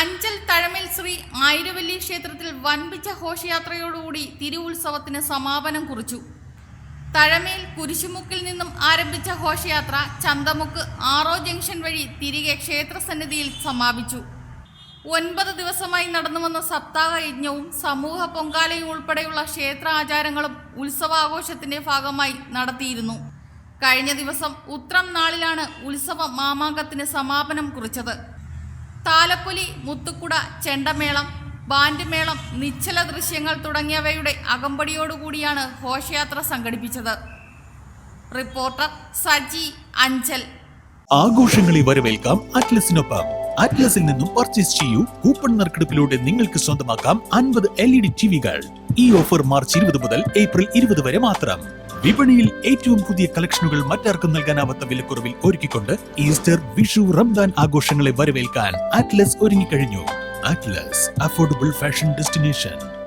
അഞ്ചൽ തഴമേൽ ശ്രീ ആയിരവല്ലി ക്ഷേത്രത്തിൽ വൻപിച്ച ഘോഷയാത്രയോടുകൂടി തിരുവുത്സവത്തിന് സമാപനം കുറിച്ചു. തഴമേൽ കുരിശുമുക്കിൽ നിന്നും ആരംഭിച്ച ഘോഷയാത്ര ചന്തമുക്ക് ആറോ ജംഗ്ഷൻ വഴി തിരികെ ക്ഷേത്രസന്നിധിയിൽ സമാപിച്ചു. ഒൻപത് ദിവസമായി നടന്നു വന്ന സപ്താഹ യജ്ഞവും സമൂഹ പൊങ്കാലയും ഉൾപ്പെടെയുള്ള ക്ഷേത്ര ആചാരങ്ങളും ഉത്സവാഘോഷത്തിന്റെ ഭാഗമായി നടത്തിയിരുന്നു. കഴിഞ്ഞ ദിവസം ഉത്രം നാളിലാണ് ഉത്സവ മാമാങ്കത്തിന് സമാപനം കുറിച്ചത്. താലപ്പൊലി മുത്തുക്കുട ചെണ്ടമേളം ബാൻഡ് മേളം നിശ്ചല ദൃശ്യങ്ങൾ തുടങ്ങിയവയുടെ അകമ്പടിയോടുകൂടിയാണ് ഘോഷയാത്ര സംഘടിപ്പിച്ചത്. റിപ്പോർട്ടർ സജി അഞ്ചൽ. ആഘോഷങ്ങളെ വരവേൽക്കാം അറ്റ്ലസിനൊപ്പം. അറ്റ്ലസിൽ നിന്നും പർച്ചേസ് ചെയ്യൂ കൂപ്പൺ നറുക്കെടുപ്പിലൂടെ നിങ്ങൾക്ക് സ്വന്തമാക്കാം അൻപത് എൽ ഇ ഡി ടിവികൾ. ഈ ഓഫർ മാർച്ച് ഇരുപത് മുതൽ ഏപ്രിൽ ഇരുപത് വരെ മാത്രം. വിപണിയിൽ ഏറ്റവും പുതിയ കളക്ഷനുകൾ മറ്റാർക്കും നൽകാനാവാത്ത വിലക്കുറവിൽ ഒരുക്കിക്കൊണ്ട് ഈസ്റ്റർ വിഷു റംദാൻ ആഘോഷങ്ങളെ വരവേൽക്കാൻ അറ്റ്ലസ് ഒരുങ്ങിക്കഴിഞ്ഞു. Atlas affordable fashion destination